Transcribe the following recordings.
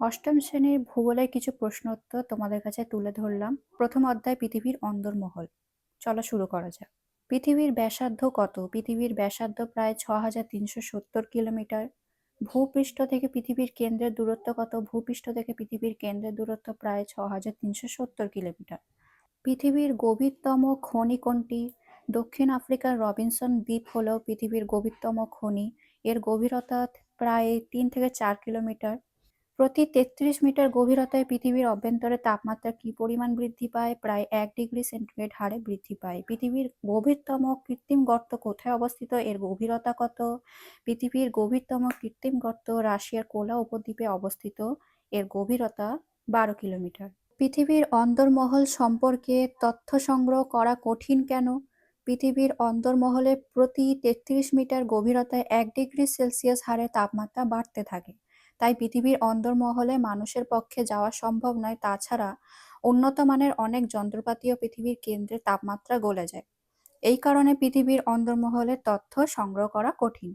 অষ্টম শ্রেণির ভূগোলের কিছু প্রশ্ন উত্তর তোমাদের কাছে তুলে ধরলাম। প্রথম অধ্যায়, পৃথিবীর অন্দরমহল। চলো শুরু করা যাক। পৃথিবীর ব্যাসার্ধ কত? পৃথিবীর ব্যাসার্ধ প্রায় ছ হাজার তিনশো সত্তর কিলোমিটার। ভূপৃষ্ঠ থেকে পৃথিবীর কেন্দ্রের দূরত্ব কত? ভূপৃষ্ঠ থেকে পৃথিবীর কেন্দ্রের দূরত্ব প্রায় ছ হাজার তিনশো সত্তর কিলোমিটার। পৃথিবীর গভীরতম খনি কোনটি? দক্ষিণ আফ্রিকার রবিনসন দ্বীপ হল পৃথিবীর গভীরতম খনি। এর গভীরতা প্রায় তিন থেকে চার কিলোমিটার। প্রতি তেত্রিশ মিটার গভীরতায় পৃথিবীর অভ্যন্তরে তাপমাত্রা কি পরিমাণ বৃদ্ধি পায়? প্রায় এক ডিগ্রি সেন্টিগ্রেড হারে বৃদ্ধি পায়। পৃথিবীর গভীরতম কৃত্রিম গর্ত কোথায় অবস্থিত? এর গভীরতা কত? পৃথিবীর গভীরতম কৃত্রিম গর্ত রাশিয়ার কোলা উপদ্বীপে অবস্থিত। এর গভীরতা বারো কিলোমিটার। পৃথিবীর অন্দরমহল সম্পর্কে তথ্য সংগ্রহ করা কঠিন কেন? পৃথিবীর অন্দরমহলে প্রতি তেত্রিশ মিটার গভীরতায় এক ডিগ্রি সেলসিয়াস হারে তাপমাত্রা বাড়তে থাকে। তাই পৃথিবীর অন্দরমহলে মানুষের পক্ষে যাওয়া সম্ভব নয়। তাছাড়া উন্নত মানের অনেক যন্ত্রপাতিও পৃথিবীর কেন্দ্রে তাপমাত্রা গলে যায়। এই কারণে পৃথিবীর অন্দরমহলের তথ্য সংগ্রহ করা কঠিন।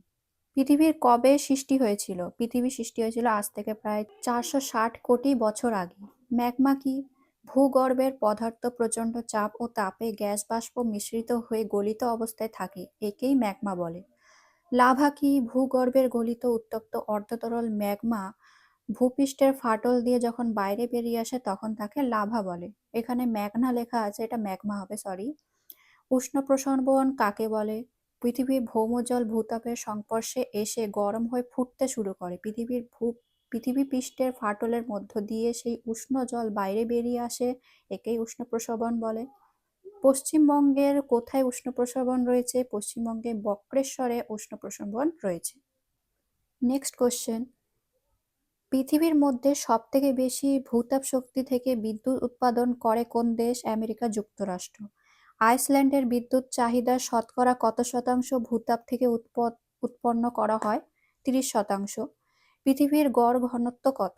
পৃথিবীর কবে সৃষ্টি হয়েছিল? পৃথিবী সৃষ্টি হয়েছিল আজ থেকে প্রায় চারশো ষাট কোটি বছর আগে। ম্যাগমা কি ভূগর্ভের পদার্থ প্রচণ্ড চাপ ও তাপে গ্যাস বাষ্প মিশ্রিত হয়ে গলিত অবস্থায় থাকে, একেই ম্যাগমা বলে। লাভা কি ভূগর্ভের গলিত উত্তপ্ত অর্ধতরল ম্যাগমা ভূপৃষ্ঠের ফাটল দিয়ে যখন বাইরে বেরিয়ে আসে তখন তাকে লাভা বলে। এখানে ম্যাগনা লেখা আছে, এটা ম্যাগমা হবে সরি উষ্ণ প্রসরণ কাকে বলে? পৃথিবীর ভৌমজল ভূতাপের সংস্পর্শে এসে গরম হয়ে ফুটতে শুরু করে। পৃথিবীর ভূ, পৃথিবী পৃষ্ঠের ফাটলের মধ্য দিয়ে সেই উষ্ণ জল বাইরে বেরিয়ে আসে, একেই উষ্ণ প্রসবন বলে। পশ্চিমবঙ্গের কোথায় উষ্ণ প্রসবন রয়েছে? পশ্চিমবঙ্গে বক্রেশ্বরে উষ্ণ প্রসবন রয়েছে। নেক্সট কোশ্চেন পৃথিবীর মধ্যে সব থেকে বেশি ভূতাপ শক্তি থেকে বিদ্যুৎ উৎপাদন করে কোন দেশ? আমেরিকা, যুক্তরাষ্ট্র। আইসল্যান্ডের বিদ্যুৎ চাহিদার শতকরা কত শতাংশ ভূতাপ থেকে উৎপন্ন করা হয়? তিরিশ শতাংশ। পৃথিবীর গড় ঘনত্ব কত?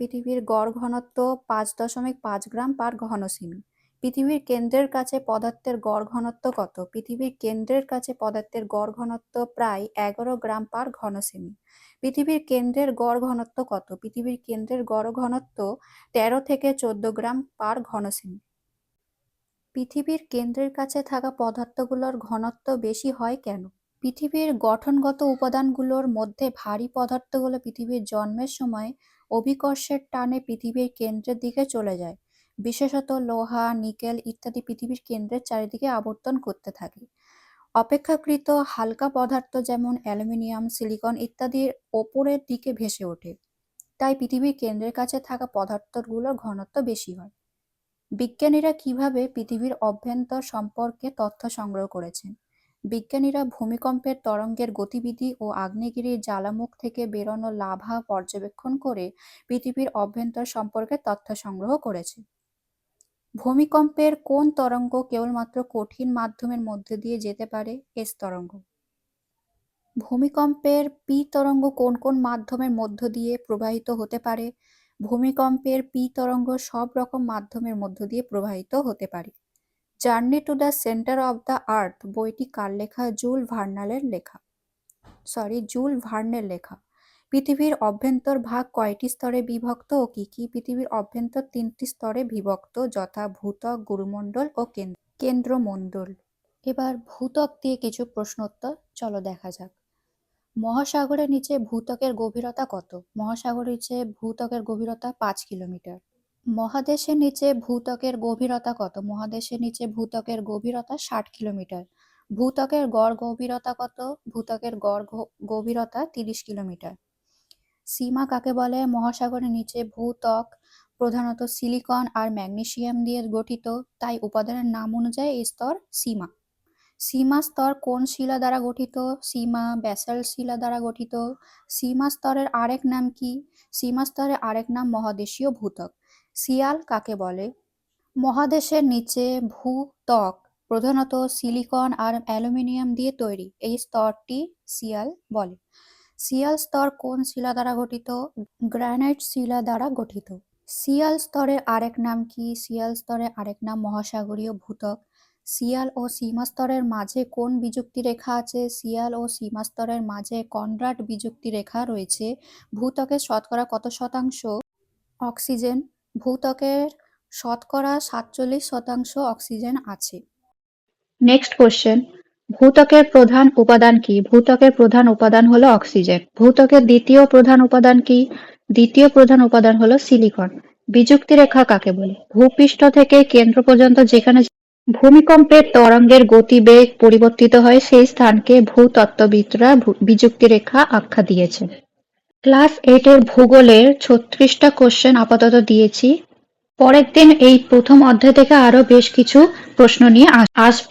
পৃথিবীর গড় ঘনত্ব পাঁচ দশমিক পাঁচ গ্রাম পার ঘনসেমি পৃথিবীর কেন্দ্রের কাছে পদার্থের গড় ঘনত্ব কত? পৃথিবীর কেন্দ্রের কাছে পদার্থের গড় ঘনত্ব প্রায় এগারো গ্রাম পার ঘনসেমি। পৃথিবীর কেন্দ্রের গড় ঘনত্ব কত? পৃথিবীর কেন্দ্রের গড় ঘনত্ব তেরো থেকে চোদ্দ গ্রাম পার ঘনসেমি। পৃথিবীর কেন্দ্রের কাছে থাকা পদার্থগুলোর ঘনত্ব বেশি হয় কেন? পৃথিবীর গঠনগত উপাদানগুলোর মধ্যে ভারী পদার্থগুলো পৃথিবীর জন্মের সময় অভিকর্ষের টানে পৃথিবীর কেন্দ্রের দিকে চলে যায়। বিশেষত লোহা, নিকেল ইত্যাদি পৃথিবীর কেন্দ্রের চারিদিকে আবর্তন করতে থাকে। অপেক্ষাকৃত হালকা পদার্থ যেমন অ্যালুমিনিয়াম, সিলিকন ইত্যাদির ওপরের দিকে ভেসে ওঠে। তাই পৃথিবীর কেন্দ্রের কাছে থাকা পদার্থগুলোর ঘনত্ব বেশি হয়। বিজ্ঞানীরা কীভাবে পৃথিবীর অভ্যন্তর সম্পর্কে তথ্য সংগ্রহ করেছেন? বিজ্ঞানীরা ভূমিকম্পের তরঙ্গের গতিবিধি ও আগ্নেয়গিরির জ্বালামুখ থেকে বেরোনো লাভা পর্যবেক্ষণ করে পৃথিবীর অভ্যন্তর সম্পর্কে তথ্য সংগ্রহ করেছে। ভূমিকম্পের কোন তরঙ্গ কেবলমাত্র কঠিন মাধ্যমের মধ্যে দিয়ে যেতে পারে? এস তরঙ্গ। ভূমিকম্পের পি তরঙ্গ কোন কোন মাধ্যমের মধ্য দিয়ে প্রবাহিত হতে পারে? ভূমিকম্পের পি তরঙ্গ সব রকম মাধ্যমের মধ্য দিয়ে প্রবাহিত হতে পারে। Journey to the centre of the earth বইটি কার লেখা? জুল ভার্নালের লেখা। সরি জুল ভার্নের লেখা। পৃথিবীর অভ্যন্তর ভাগ কয়টি স্তরে বিভক্ত ও কি কি পৃথিবীর অভ্যন্তর তিনটি স্তরে বিভক্ত, যথা ভূতক, গুরুমণ্ডল ও কেন্দ্র, কেন্দ্রমণ্ডল? এবার ভূতক দিয়ে কিছু প্রশ্নোত্তর, চলো দেখা যাক। মহাসাগরের নিচে ভূতকের গভীরতা কত? মহাসাগরের নিচে ভূতকের গভীরতা পাঁচ কিলোমিটার। মহাদেশের নিচে ভূতকের গভীরতা কত? মহাদেশের নিচে ভূতকের গভীরতা ষাট কিলোমিটার। ভূতকের গড় গভীরতা কত? ভূতকের গড় গভীরতা তিরিশ কিলোমিটার। সীমা কাকে বলে? মহাসাগরের নিচে ভূত্বক, প্রধানত সিলিকন আর ম্যাগনেসিয়াম দিয়ে গঠিত, তাই উপাদানের নাম অনুযায়ী এই স্তর সীমা। সীমা স্তর কোন শিলা দ্বারা গঠিত? সীমা ব্যাসাল শিলা দ্বারা গঠিত। সীমা স্তরের আরেক নাম কি? সীমা স্তরের আরেক নাম মহাদেশীয় ভূতক শিয়াল কাকে বলে? মহাদেশের নিচে ভূত্বক, প্রধানত সিলিকন আর অ্যালুমিনিয়াম দিয়ে তৈরি। এই স্তরটি শিয়াল বলে। সিয়াল স্তর কোন শিলা দ্বারা গঠিত? গ্রানাইট শিলা দ্বারা গঠিত। শিয়াল স্তরের আরেক নাম কি? শিয়াল স্তরের আরেক নাম মহাসাগরীয় ভূতক। শিয়াল ও সীমা স্তরের মাঝে কোন বিযুক্তি রেখা আছে? শিয়াল ও সীমা স্তরের মাঝে কনরাড বিযুক্তি রেখা রয়েছে। ভূতকের শতকরা কত শতাংশ? অক্সিজেন। ভূত্বকের শতকরা সাতচল্লিশ শতাংশ অক্সিজেন আছে। Next question. ভূত্বকের প্রধান উপাদান কি? ভূত্বকের প্রধান উপাদান হলো অক্সিজেন। ভূত্বকের দ্বিতীয় প্রধান উপাদান কি? দ্বিতীয় প্রধান উপাদান হলো সিলিকন। বিযুক্তি রেখা কাকে বলে? ভূপৃষ্ঠ থেকে কেন্দ্র পর্যন্ত যেখানে ভূমিকম্পের তরঙ্গের গতিবেগ পরিবর্তিত হয়, সেই স্থানকে ভূতত্ত্ববিদরা বিযুক্তি রেখা আখ্যা দিয়েছে। ক্লাস এইট এর ভূগোলের ছত্রিশটা কোশ্চেন আপাতত দিয়েছি। পরের দিন এই প্রথম অধ্যায় থেকে আরও বেশ কিছু প্রশ্ন নিয়ে আসব।